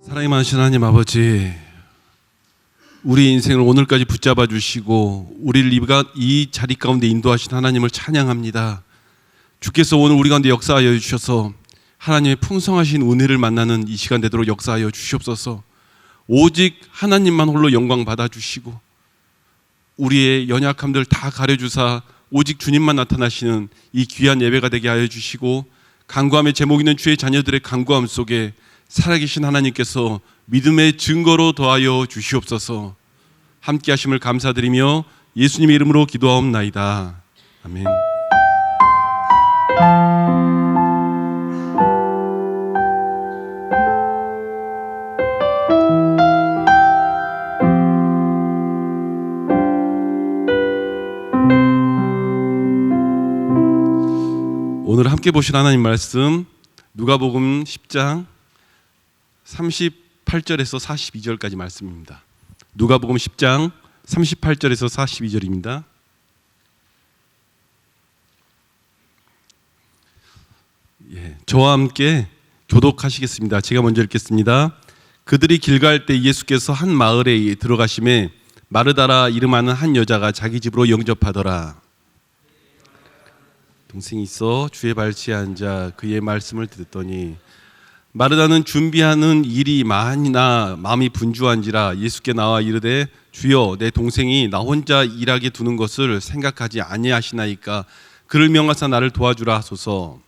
사랑이 많으신 하나님 아버지, 우리 인생을 오늘까지 붙잡아 주시고 우리를 이 자리 가운데 인도하신 하나님을 찬양합니다. 주께서 오늘 우리 가운데 역사하여 주셔서 하나님의 풍성하신 은혜를 만나는 이 시간 되도록 역사하여 주시옵소서. 오직 하나님만 홀로 영광 받아 주시고 우리의 연약함들 다 가려 주사 오직 주님만 나타나시는 이 귀한 예배가 되게 하여 주시고 간구함의 제목 있는 주의 자녀들의 간구함 속에 살아계신 하나님께서 믿음의 증거로 더하여 주시옵소서. 함께 하심을 감사드리며 예수님의 이름으로 기도하옵나이다. 아멘. 오늘 함께 보실 하나님 말씀 누가복음 10장 38절에서 42절까지 말씀입니다. 누가복음 10장 38절에서 42절입니다. 예, 저와 함께 교독하시겠습니다. 제가 먼저 읽겠습니다. 그들이 길 갈 때 예수께서 한 마을에 들어가심에 마르다라 이름하는 한 여자가 자기 집으로 영접하더라. 동생이 있어 주의 발치에 앉아 그의 말씀을 듣더니 마르다는 준비하는 일이 많이나 마음이 분주한지라 예수께 나와 이르되 주여 내 동생이 나 혼자 일하게 두는 것을 생각하지 아니하시나이까 그를 명하사 나를 도와주라 하소서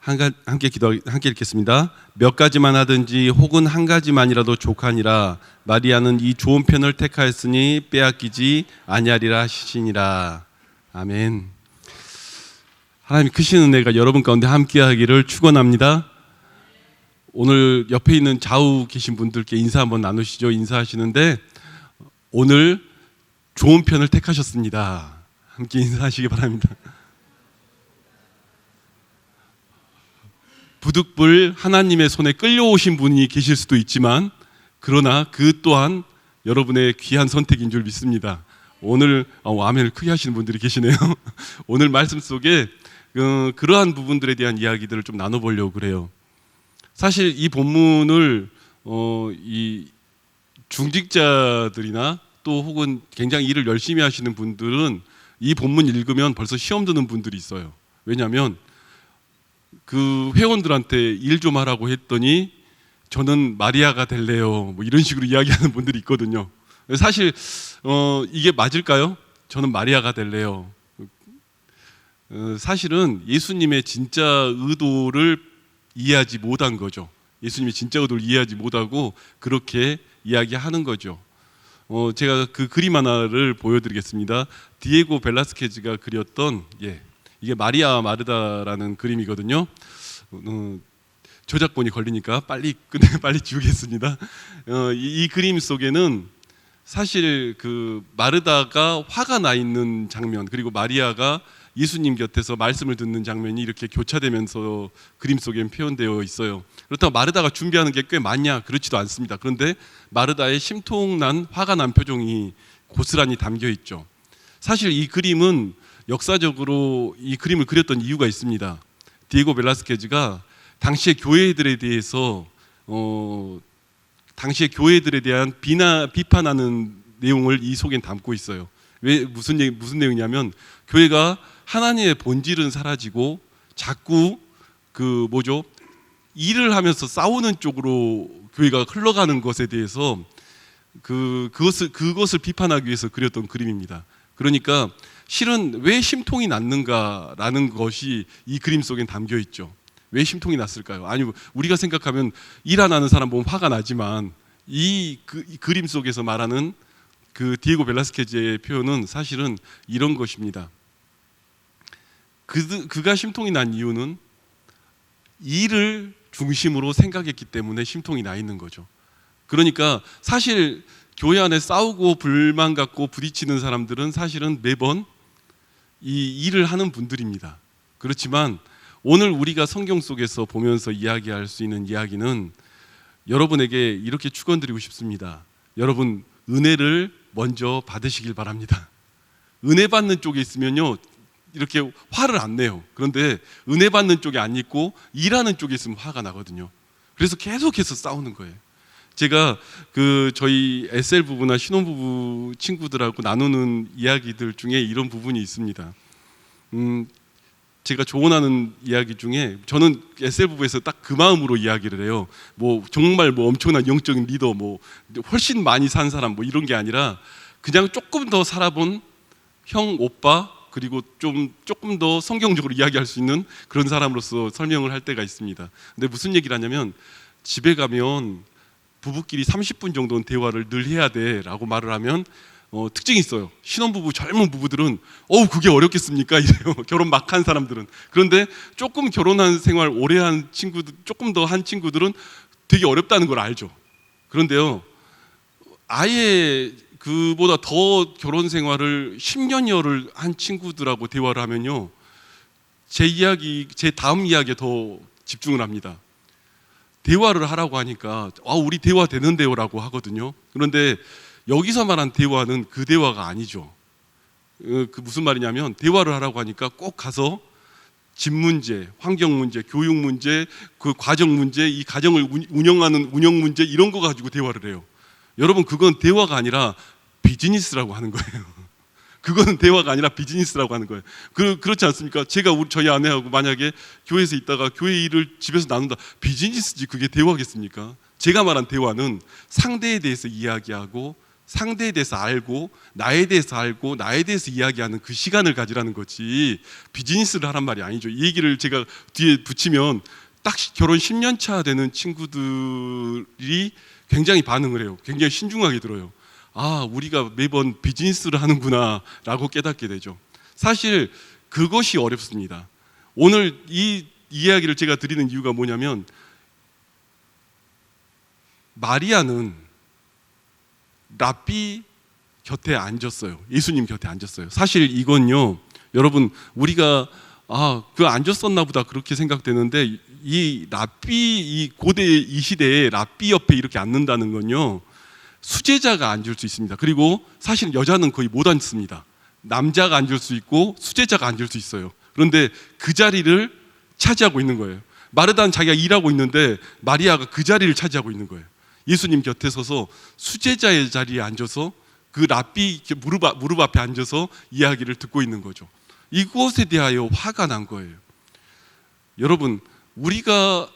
함께 기도 함께 읽겠습니다. 몇 가지만 하든지 혹은 한 가지만이라도 족하니라 마리아는 이 좋은 편을 택하였으니 빼앗기지 아니하리라 하시니라. 아멘. 하나님 크신 은혜가 여러분 가운데 함께하기를 축원합니다. 오늘 옆에 있는 좌우 계신 분들께 인사 한번 나누시죠. 인사하시는데 오늘 좋은 편을 택하셨습니다. 함께 인사하시기 바랍니다. 부득불 하나님의 손에 끌려오신 분이 계실 수도 있지만 그러나 그 또한 여러분의 귀한 선택인 줄 믿습니다. 오늘 어, 아멘을 크게 하시는 분들이 계시네요. 오늘 말씀 속에 그, 그러한 부분들에 대한 이야기들을 좀 나눠보려고 그래요. 사실 이 본문을 어, 이 중직자들이나 또 혹은 굉장히 일을 열심히 하시는 분들은 이 본문 읽으면 벌써 시험 드는 분들이 있어요. 왜냐하면 그 회원들한테 일 좀 하라고 했더니 저는 마리아가 될래요. 뭐 이런 식으로 이야기하는 분들이 있거든요. 사실 어, 이게 맞을까요? 저는 마리아가 될래요. 어, 사실은 예수님의 진짜 의도를 이해하지 못한 거죠. 예수님의 진짜 의도를 이해하지 못하고 그렇게 이야기하는 거죠. 어, 제가 그 그림 하나를 보여드리겠습니다. 디에고 벨라스케즈가 그렸던 예, 이게 마리아 마르다라는 그림이거든요. 어, 저작권이 걸리니까 빨리 끝내 빨리 지우겠습니다. 어, 이, 이 그림 속에는 사실 그 마르다가 화가 나 있는 장면 그리고 마리아가 예수님 곁에서 말씀을 듣는 장면이 이렇게 교차되면서 그림 속에 표현되어 있어요. 그렇다고 마르다가 준비하는 게 꽤 많냐? 그렇지도 않습니다. 그런데 마르다의 심통난 화가 난 표정이 고스란히 담겨 있죠. 사실 이 그림은 역사적으로 이 그림을 그렸던 이유가 있습니다. 디에고 벨라스케즈가 당시의 교회들에 대해서 어, 당시의 교회들에 대한 비나 비판하는 내용을 이 속엔 담고 있어요. 왜 무슨 얘기, 무슨 내용이냐면 교회가 하나님의 본질은 사라지고 자꾸 그 뭐죠 일을 하면서 싸우는 쪽으로 교회가 흘러가는 것에 대해서 그 그것을 그것을 비판하기 위해서 그렸던 그림입니다. 그러니까 실은 왜 심통이 났는가라는 것이 이 그림 속엔 담겨 있죠. 왜 심통이 났을까요? 아니 우리가 생각하면 일 안 하는 사람 보면 화가 나지만 이, 그, 이 그림 속에서 말하는 그 디에고 벨라스케즈의 표현은 사실은 이런 것입니다. 그, 그가 심통이 난 이유는 일을 중심으로 생각했기 때문에 심통이 나 있는 거죠. 그러니까 사실 교회 안에 싸우고 불만 갖고 부딪히는 사람들은 사실은 매번 이 일을 하는 분들입니다. 그렇지만 오늘 우리가 성경 속에서 보면서 이야기할 수 있는 이야기는 여러분에게 이렇게 축원드리고 싶습니다. 여러분 은혜를 먼저 받으시길 바랍니다. 은혜 받는 쪽에 있으면요 이렇게 화를 안 내요. 그런데 은혜 받는 쪽에 안 있고 일하는 쪽에 있으면 화가 나거든요. 그래서 계속해서 싸우는 거예요. 제가 그 저희 SL 부부나 신혼 부부 친구들하고 나누는 이야기들 중에 이런 부분이 있습니다. 음, 제가 조언하는 이야기 중에 저는 SL 부부에서 딱 그 마음으로 이야기를 해요. 뭐 정말 뭐 엄청난 영적인 리더, 뭐 훨씬 많이 산 사람, 뭐 이런 게 아니라 그냥 조금 더 살아본 형, 오빠 그리고 좀 조금 더 성경적으로 이야기할 수 있는 그런 사람으로서 설명을 할 때가 있습니다. 근데 무슨 얘기를 하냐면 집에 가면 부부끼리 30분 정도는 대화를 늘 해야 돼라고 말을 하면 어, 특징이 있어요. 신혼부부 젊은 부부들은 어우 그게 어렵겠습니까 이래요. 결혼 막 한 사람들은 그런데 조금 결혼한 생활 오래 한 친구들 조금 더 한 친구들은 되게 어렵다는 걸 알죠. 그런데요 아예 그보다 더 결혼 생활을 10년여를 한 친구들하고 대화를 하면요 제 이야기 제 다음 이야기에 더 집중을 합니다. 대화를 하라고 하니까 아 우리 대화 되는데요라고 하거든요. 그런데 여기서 말한 대화는 그 대화가 아니죠. 어, 그 무슨 말이냐면 대화를 하라고 하니까 꼭 가서 집 문제, 환경 문제, 교육 문제, 그 과정 문제, 이 가정을 운- 운영하는 운영 문제 이런 거 가지고 대화를 해요. 여러분 그건 대화가 아니라 비즈니스라고 하는 거예요. 그거는 대화가 아니라 비즈니스라고 하는 거예요. 그, 그렇지 않습니까? 제가 우리 저희 아내하고 만약에 교회에서 있다가 교회 일을 집에서 나눈다 비즈니스지 그게 대화겠습니까? 제가 말한 대화는 상대에 대해서 이야기하고 상대에 대해서 알고 나에 대해서 알고 나에 대해서 이야기하는 그 시간을 가지라는 거지 비즈니스를 하란 말이 아니죠. 이 얘기를 제가 뒤에 붙이면 딱 결혼 10년 차 되는 친구들이 굉장히 반응을 해요. 굉장히 신중하게 들어요. 아, 우리가 매번 비즈니스를 하는구나라고 깨닫게 되죠. 사실 그것이 어렵습니다. 오늘 이 이야기를 제가 드리는 이유가 뭐냐면 마리아는 랍비 곁에 앉았어요. 예수님 곁에 앉았어요. 사실 이건요, 여러분 우리가 아, 그 앉았었나 보다 그렇게 생각되는데 이 랍비 이 고대 이 시대에 랍비 옆에 이렇게 앉는다는 건요. 수제자가 앉을 수 있습니다. 그리고 사실 여자는 거의 못 앉습니다. 남자가 앉을 수 있고 수제자가 앉을 수 있어요. 그런데 그 자리를 차지하고 있는 거예요. 마르다는 자기가 일하고 있는데 마리아가 그 자리를 차지하고 있는 거예요. 예수님 곁에 서서 수제자의 자리에 앉아서 그 랍비 무릎, 앞- 무릎 앞에 앉아서 이야기를 듣고 있는 거죠. 이것에 대하여 화가 난 거예요. 여러분, 우리가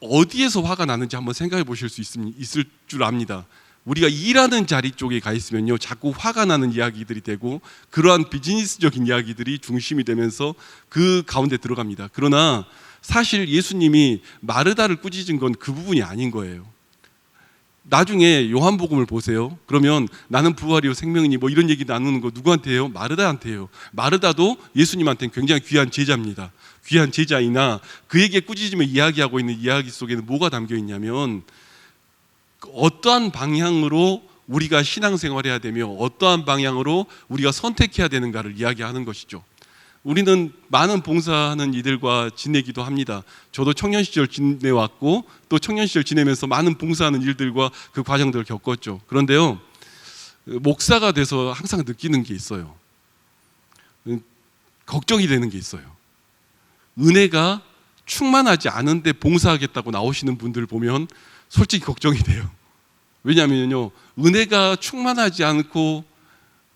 어디에서 화가 나는지 한번 생각해 보실 수 있음, 있을 줄 압니다. 우리가 일하는 자리 쪽에 가 있으면요, 자꾸 화가 나는 이야기들이 되고 그러한 비즈니스적인 이야기들이 중심이 되면서 그 가운데 들어갑니다. 그러나 사실 예수님이 마르다를 꾸짖은 건 그 부분이 아닌 거예요. 나중에 요한복음을 보세요. 그러면 나는 부활이요 생명이니 뭐 이런 얘기 나누는 거 누구한테 해요? 마르다한테 해요. 마르다도 예수님한테는 굉장히 귀한 제자입니다. 귀한 제자이나 그에게 꾸짖으며 이야기하고 있는 이야기 속에는 뭐가 담겨 있냐면 어떠한 방향으로 우리가 신앙생활해야 되며 어떠한 방향으로 우리가 선택해야 되는가를 이야기하는 것이죠. 우리는 많은 봉사하는 이들과 지내기도 합니다. 저도 청년 시절 지내왔고 또 청년 시절 지내면서 많은 봉사하는 일들과 그 과정들을 겪었죠. 그런데요, 목사가 돼서 항상 느끼는 게 있어요. 음, 걱정이 되는 게 있어요. 은혜가 충만하지 않은데 봉사하겠다고 나오시는 분들 보면 솔직히 걱정이 돼요. 왜냐하면요, 은혜가 충만하지 않고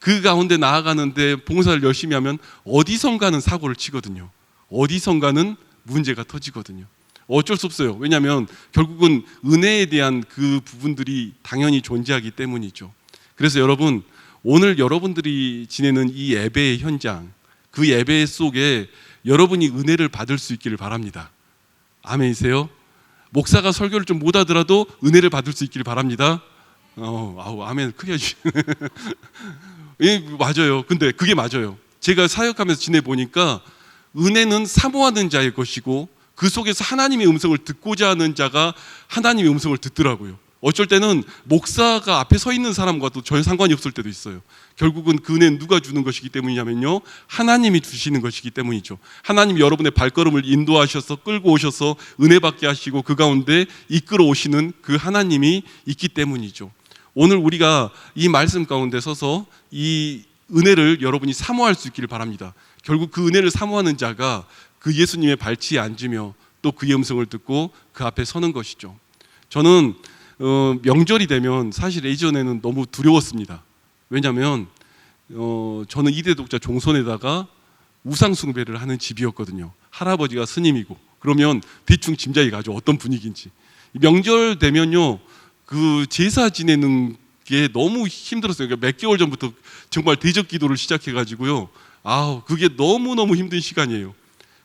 그 가운데 나아가는데 봉사를 열심히 하면 어디선가는 사고를 치거든요. 어디선가는 문제가 터지거든요. 어쩔 수 없어요. 왜냐하면 결국은 은혜에 대한 그 부분들이 당연히 존재하기 때문이죠. 그래서 여러분 오늘 여러분들이 지내는 이 예배의 현장, 그 예배 속에 여러분이 은혜를 받을 수 있기를 바랍니다. 아멘이세요? 목사가 설교를 좀 못하더라도 은혜를 받을 수 있기를 바랍니다. 어, 아우 아멘 크게 해주시. 예, 맞아요. 근데 그게 맞아요. 제가 사역하면서 지내 보니까 은혜는 사모하는 자의 것이고 그 속에서 하나님의 음성을 듣고자 하는 자가 하나님의 음성을 듣더라고요. 어쩔 때는 목사가 앞에 서 있는 사람과도 전혀 상관이 없을 때도 있어요. 결국은 그 은혜는 누가 주는 것이기 때문이냐면요. 하나님이 주시는 것이기 때문이죠. 하나님 여러분의 발걸음을 인도하셔서 끌고 오셔서 은혜 받게 하시고 그 가운데 이끌어 오시는 그 하나님이 있기 때문이죠. 오늘 우리가 이 말씀 가운데 서서 이 은혜를 여러분이 사모할 수 있기를 바랍니다. 결국 그 은혜를 사모하는 자가 그 예수님의 발치에 앉으며 또 그의 음성을 듣고 그 앞에 서는 것이죠. 저는 어, 명절이 되면 사실 예전에는 너무 두려웠습니다. 왜냐하면 어, 저는 이대 독자 종손에다가 우상 숭배를 하는 집이었거든요. 할아버지가 스님이고 그러면 대충 짐작이 가죠. 어떤 분위기인지. 명절 되면요. 그 제사 지내는 게 너무 힘들었어요. 그러니까 몇 개월 전부터 정말 대적 기도를 시작해 가지고요. 아우, 그게 너무너무 힘든 시간이에요.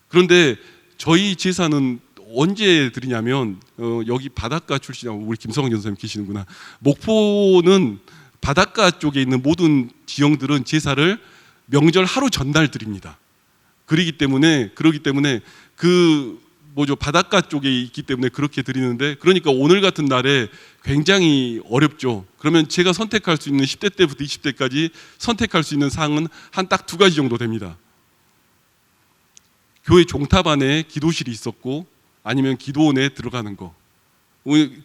그런데 저희 제사는 언제 드리냐면 어, 여기 바닷가 출신하고 우리 김성원 전사님 계시는구나. 목포는 바닷가 쪽에 있는 모든 지형들은 제사를 명절 하루 전날 드립니다. 그러기 때문에 그러기 때문에 그 뭐죠 바닷가 쪽에 있기 때문에 그렇게 드리는데 그러니까 오늘 같은 날에 굉장히 어렵죠. 그러면 제가 선택할 수 있는 10대 때부터 20대까지 선택할 수 있는 사항은 한 딱 두 가지 정도 됩니다. 교회 종탑 안에 기도실이 있었고 아니면 기도원에 들어가는 거.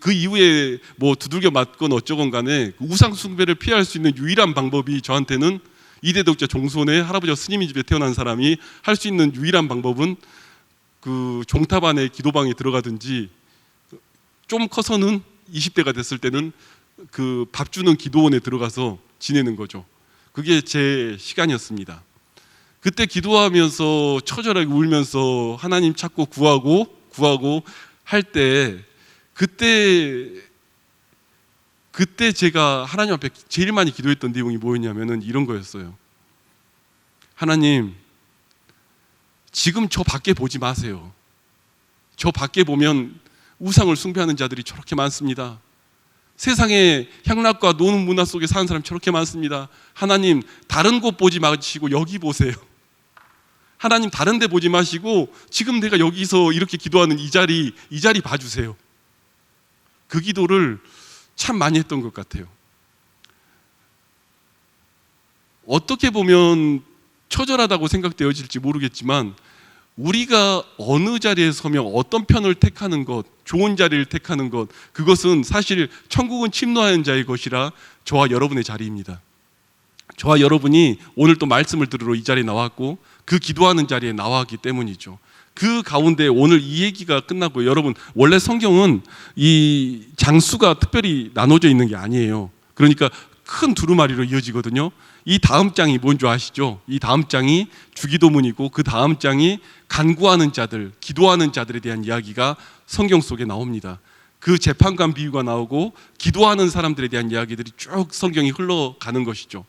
그 이후에 뭐 두들겨 맞건 어쩌건 간에 그 우상 숭배를 피할 수 있는 유일한 방법이 저한테는 이대 독자 종손의 할아버지와 스님이 집에 태어난 사람이 할 수 있는 유일한 방법은 그 종탑 안에 기도방에 들어가든지 좀 커서는 20대가 됐을 때는 그 밥 주는 기도원에 들어가서 지내는 거죠. 그게 제 시간이었습니다. 그때 기도하면서 처절하게 울면서 하나님 찾고 구하고 구하고 할 때 그때 그때 제가 하나님 앞에 제일 많이 기도했던 내용이 뭐였냐면은 이런 거였어요. 하나님 지금 저 밖에 보지 마세요. 저 밖에 보면 우상을 숭배하는 자들이 저렇게 많습니다. 세상에 향락과 노는 문화 속에 사는 사람이 저렇게 많습니다. 하나님 다른 곳 보지 마시고 여기 보세요. 하나님 다른 데 보지 마시고 지금 내가 여기서 이렇게 기도하는 이 자리 이 자리 봐주세요. 그 기도를 참 많이 했던 것 같아요. 어떻게 보면 처절하다고 생각되어질지 모르겠지만 우리가 어느 자리에 서면 어떤 편을 택하는 것, 좋은 자리를 택하는 것, 그것은 사실 천국은 침노하는 자의 것이라 저와 여러분의 자리입니다. 저와 여러분이 오늘 또 말씀을 들으러 이 자리에 나왔고 그 기도하는 자리에 나왔기 때문이죠. 그 가운데 오늘 이 얘기가 끝나고 여러분 원래 성경은 이 장수가 특별히 나눠져 있는 게 아니에요. 그러니까 큰 두루마리로 이어지거든요. 이 다음 장이 뭔지 아시죠? 이 다음 장이 주기도문이고 그 다음 장이 간구하는 자들, 기도하는 자들에 대한 이야기가 성경 속에 나옵니다. 그 재판관 비유가 나오고 기도하는 사람들에 대한 이야기들이 쭉 성경이 흘러가는 것이죠.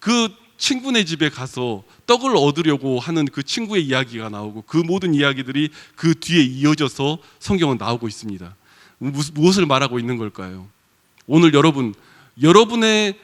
그 친구네 집에 가서 떡을 얻으려고 하는 그 친구의 이야기가 나오고 그 모든 이야기들이 그 뒤에 이어져서 성경은 나오고 있습니다. 무엇을 말하고 있는 걸까요? 오늘 여러분, 여러분의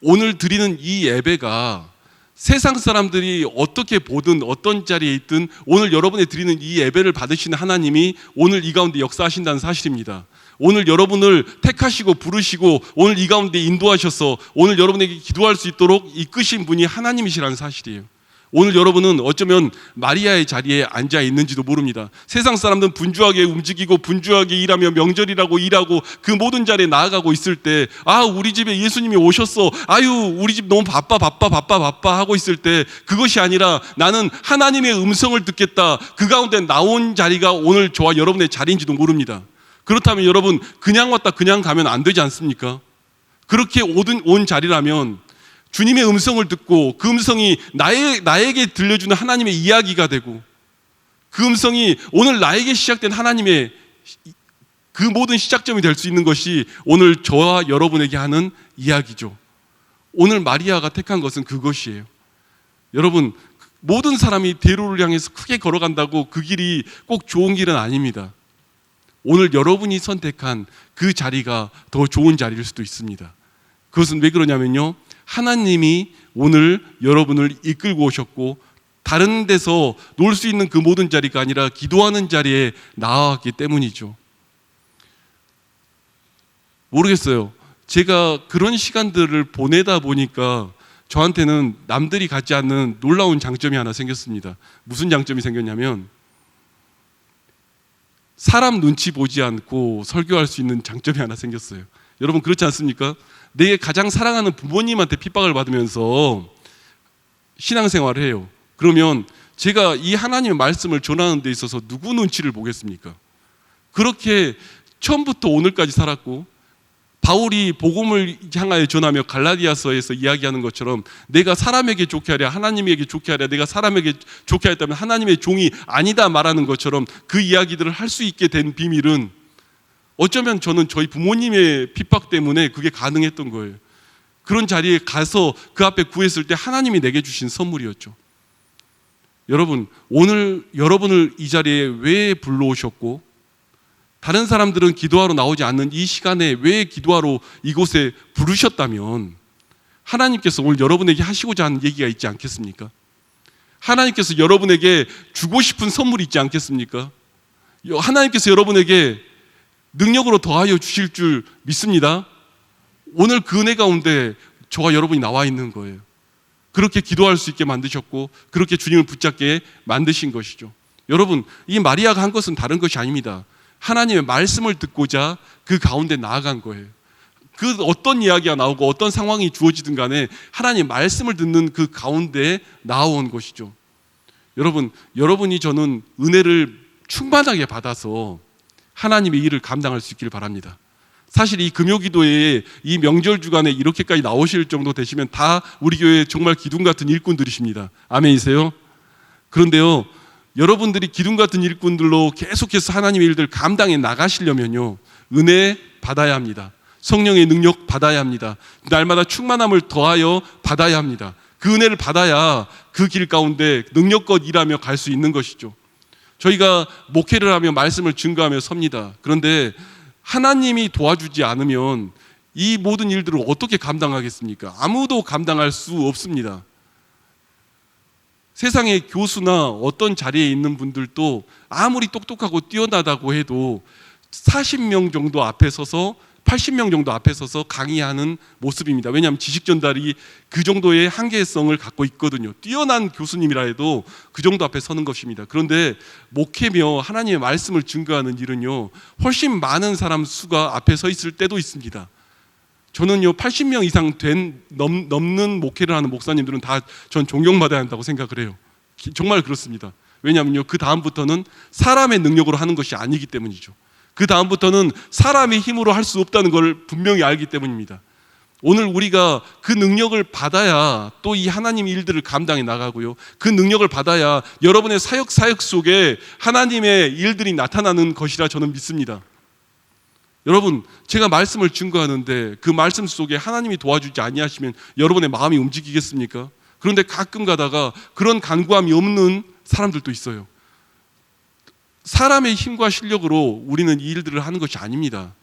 오늘 드리는 이 예배가 세상 사람들이 어떻게 보든 어떤 자리에 있든 오늘 여러분이 드리는 이 예배를 받으시는 하나님이 오늘 이 가운데 역사하신다는 사실입니다. 오늘 여러분을 택하시고 부르시고 오늘 이 가운데 인도하셔서 오늘 여러분에게 기도할 수 있도록 이끄신 분이 하나님이시라는 사실이에요. 오늘 여러분은 어쩌면 마리아의 자리에 앉아 있는지도 모릅니다. 세상 사람들은 분주하게 움직이고 분주하게 일하며 명절이라고 일하고 그 모든 자리에 나아가고 있을 때, 아, 우리 집에 예수님이 오셨어. 아유, 우리 집 너무 바빠, 바빠, 바빠, 바빠 하고 있을 때 그것이 아니라 나는 하나님의 음성을 듣겠다. 그 가운데 나온 자리가 오늘 저와 여러분의 자리인지도 모릅니다. 그렇다면 여러분, 그냥 왔다 그냥 가면 안 되지 않습니까? 그렇게 오든 온 자리라면 주님의 음성을 듣고 그 음성이 나의, 나에게 들려주는 하나님의 이야기가 되고 그 음성이 오늘 나에게 시작된 하나님의 그 모든 시작점이 될 수 있는 것이 오늘 저와 여러분에게 하는 이야기죠. 오늘 마리아가 택한 것은 그것이에요. 여러분, 모든 사람이 대로를 향해서 크게 걸어간다고 그 길이 꼭 좋은 길은 아닙니다. 오늘 여러분이 선택한 그 자리가 더 좋은 자리일 수도 있습니다. 그것은 왜 그러냐면요. 하나님이 오늘 여러분을 이끌고 오셨고 다른 데서 놀 수 있는 그 모든 자리가 아니라 기도하는 자리에 나왔기 때문이죠. 모르겠어요. 제가 그런 시간들을 보내다 보니까 저한테는 남들이 갖지 않는 놀라운 장점이 하나 생겼습니다. 무슨 장점이 생겼냐면 사람 눈치 보지 않고 설교할 수 있는 장점이 하나 생겼어요. 여러분 그렇지 않습니까? 내 가장 사랑하는 부모님한테 핍박을 받으면서 신앙생활을 해요. 그러면 제가 이 하나님의 말씀을 전하는 데 있어서 누구 눈치를 보겠습니까? 그렇게 처음부터 오늘까지 살았고 바울이 복음을 향하여 전하며 갈라디아서에서 이야기하는 것처럼 내가 사람에게 좋게 하랴 하나님에게 좋게 하랴 내가 사람에게 좋게 하였다면 하나님의 종이 아니다 말하는 것처럼 그 이야기들을 할 수 있게 된 비밀은 어쩌면 저는 저희 부모님의 핍박 때문에 그게 가능했던 거예요. 그런 자리에 가서 그 앞에 구했을 때 하나님이 내게 주신 선물이었죠. 여러분, 오늘 여러분을 이 자리에 왜 불러오셨고, 다른 사람들은 기도하러 나오지 않는 이 시간에 왜 기도하러 이곳에 부르셨다면, 하나님께서 오늘 여러분에게 하시고자 하는 얘기가 있지 않겠습니까? 하나님께서 여러분에게 주고 싶은 선물이 있지 않겠습니까? 하나님께서 여러분에게 능력으로 더하여 주실 줄 믿습니다. 오늘 그 은혜 가운데 저와 여러분이 나와 있는 거예요. 그렇게 기도할 수 있게 만드셨고 그렇게 주님을 붙잡게 만드신 것이죠. 여러분, 이 마리아가 한 것은 다른 것이 아닙니다. 하나님의 말씀을 듣고자 그 가운데 나아간 거예요. 그 어떤 이야기가 나오고 어떤 상황이 주어지든 간에 하나님 말씀을 듣는 그 가운데 나온 것이죠. 여러분, 여러분이 저는 은혜를 충만하게 받아서 하나님의 일을 감당할 수 있기를 바랍니다. 사실 이 금요기도에 이 명절 주간에 이렇게까지 나오실 정도 되시면 다 우리 교회 정말 기둥 같은 일꾼들이십니다. 아멘이세요? 그런데요, 여러분들이 기둥 같은 일꾼들로 계속해서 하나님의 일들 감당해 나가시려면요, 은혜 받아야 합니다. 성령의 능력 받아야 합니다. 날마다 충만함을 더하여 받아야 합니다. 그 은혜를 받아야 그 길 가운데 능력껏 일하며 갈 수 있는 것이죠. 저희가 목회를 하며 말씀을 증거하며 섭니다. 그런데 하나님이 도와주지 않으면 이 모든 일들을 어떻게 감당하겠습니까? 아무도 감당할 수 없습니다. 세상의 교수나 어떤 자리에 있는 분들도 아무리 똑똑하고 뛰어나다고 해도 40명 정도 앞에 서서 80명 정도 앞에 서서 강의하는 모습입니다. 왜냐하면 지식 전달이 그 정도의 한계성을 갖고 있거든요. 뛰어난 교수님이라 해도 그 정도 앞에 서는 것입니다. 그런데 목회며 하나님의 말씀을 증거하는 일은요, 훨씬 많은 사람 수가 앞에 서 있을 때도 있습니다. 저는요, 80명 이상 된 넘, 넘는 목회를 하는 목사님들은 다 전 존경받아야 한다고 생각을 해요. 기- 정말 그렇습니다. 왜냐하면요, 그 다음부터는 사람의 능력으로 하는 것이 아니기 때문이죠. 그 다음부터는 사람의 힘으로 할 수 없다는 걸 분명히 알기 때문입니다. 오늘 우리가 그 능력을 받아야 또 이 하나님 일들을 감당해 나가고요. 그 능력을 받아야 여러분의 사역 사역 속에 하나님의 일들이 나타나는 것이라 저는 믿습니다. 여러분, 제가 말씀을 증거하는데 그 말씀 속에 하나님이 도와주지 아니하시면 여러분의 마음이 움직이겠습니까? 그런데 가끔 가다가 그런 간구함이 없는 사람들도 있어요. 사람의 힘과 실력으로 우리는 이 일들을 하는 것이 아닙니다.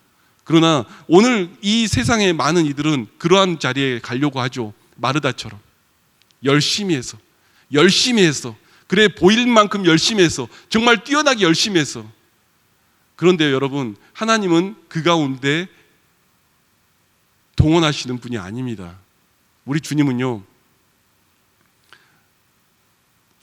그러나 오늘 이 세상의 많은 이들은 그러한 자리에 가려고 하죠. 마르다처럼. 열심히 해서. 열심히 해서. 그래 보일 만큼 열심히 해서. 정말 뛰어나게 열심히 해서. 그런데 여러분, 하나님은 그 가운데 동원하시는 분이 아닙니다. 우리 주님은요,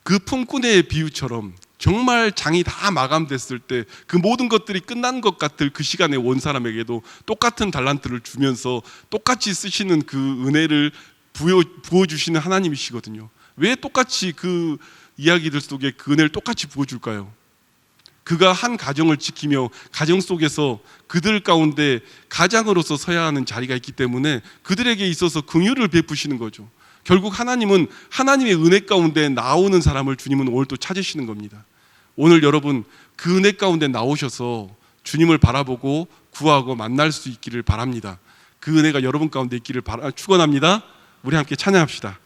그 품꾼의 비유처럼 정말 장이 다 마감됐을 때 그 모든 것들이 끝난 것 같을 그 시간에 온 사람에게도 똑같은 달란트를 주면서 똑같이 쓰시는 그 은혜를 부여, 부어주시는 하나님이시거든요. 왜 똑같이 그 이야기들 속에 그 은혜를 똑같이 부어줄까요? 그가 한 가정을 지키며 가정 속에서 그들 가운데 가장으로서 서야 하는 자리가 있기 때문에 그들에게 있어서 긍휼을 베푸시는 거죠. 결국 하나님은 하나님의 은혜 가운데 나오는 사람을 주님은 오늘 또 찾으시는 겁니다. 오늘 여러분 그 은혜 가운데 나오셔서 주님을 바라보고 구하고 만날 수 있기를 바랍니다. 그 은혜가 여러분 가운데 있기를 바라, 축원합니다. 우리 함께 찬양합시다.